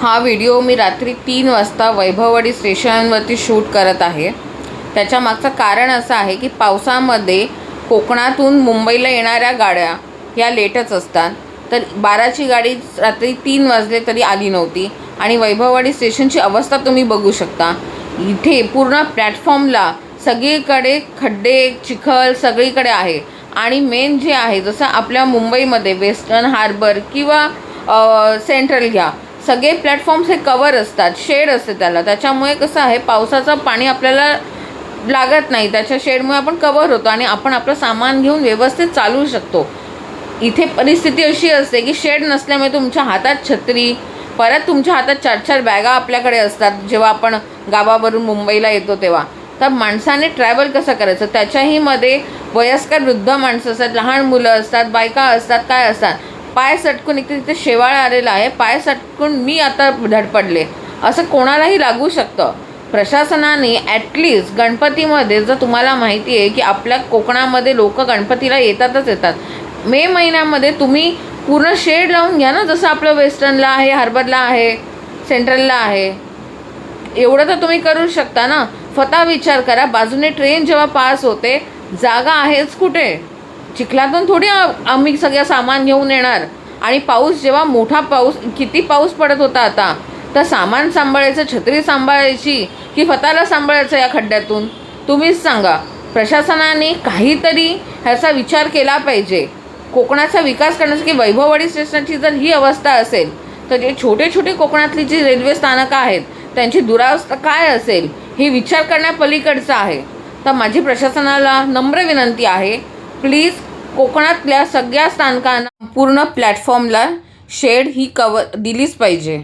हा व्हिडिओ मी रात्री तीन वाजता वैभववाडी स्टेशनवरती शूट करत आहे. त्याच्यामागचं कारण असं आहे की पावसामध्ये कोकणातून मुंबईला येणाऱ्या गाड्या ह्या लेटच असतात. तर बाराची गाडी रात्री तीन वाजले तरी आली नव्हती आणि वैभववाडी स्टेशनची अवस्था तुम्ही बघू शकता. इथे पूर्ण प्लॅटफॉर्मला सगळीकडे खड्डे चिखल सगळीकडे आहे. आणि मेन जे आहे जसं आपल्या मुंबईमध्ये वेस्टर्न हार्बर किंवा सेंट्रल घ्या सगळे प्लॅटफॉर्म्स हे कवर असतात शेड असते त्याला. त्याच्यामुळे कसं आहे पावसाचं पाणी आपल्याला लागत नाही. त्याच्या शेडमुळे आपण कवर होतो आणि आपण आपलं सामान घेऊन व्यवस्थित चालवू शकतो. इथे परिस्थिती अशी असते की शेड नसल्यामुळे तुमच्या हातात छत्री परत तुमच्या हातात चार चार बॅगा आपल्याकडे असतात. जेव्हा आपण गावावरून मुंबईला येतो तेव्हा. तर माणसाने ट्रॅव्हल कसं करायचं? त्याच्याही मध्ये वयस्कर वृद्ध माणसं असतात लहान मुलं असतात बायका असतात काय असतात? पाय सटकून इथे तिथे शेवाळ आलेला आहे. पाय सटकून मी आता धडपडले. असं कोणालाही लागू शकतं. प्रशासनाने ॲटलिस्ट गणपतीमध्ये जर तुम्हाला माहिती आहे की आपल्या कोकणामध्ये लोक गणपतीला येतातच येतात. मे महिन्यामध्ये तुम्ही पूर्ण शेड लावून घ्या ना जसं आपलं वेस्टर्नला आहे हार्बरला आहे सेंट्रलला आहे. एवढं तर तुम्ही करू शकता ना. स्वतः विचार करा. बाजूने ट्रेन जेव्हा पास होते जागा आहेच कुठे? चिखलातून थोडी आम्ही सगळं सामान घेऊन येणार. आणि पाऊस जेव्हा मोठा पाऊस किती पाऊस पडत होता आता तर सामान सांभाळायचं छत्री सांभाळायची की स्वतःला सांभाळायचं या खड्ड्यातून? तुम्हीच सांगा. प्रशासनाने काहीतरी ह्याचा विचार केला पाहिजे. कोकणाचा विकास करण्यासाठी वैभववाडी स्टेशनची जर ही अवस्था असेल तर जे छोटे छोटे कोकणातली जी रेल्वे स्थानकं आहेत त्यांची दुरावस्था काय असेल हे विचार करण्यापलीकडचं आहे. तर माझी प्रशासनाला नम्र विनंती आहे प्लीज कोकणातल्या सगळ्या स्थानकांना पूर्ण प्लॅटफॉर्मला शेड ही कवर दिलीच पाहिजे.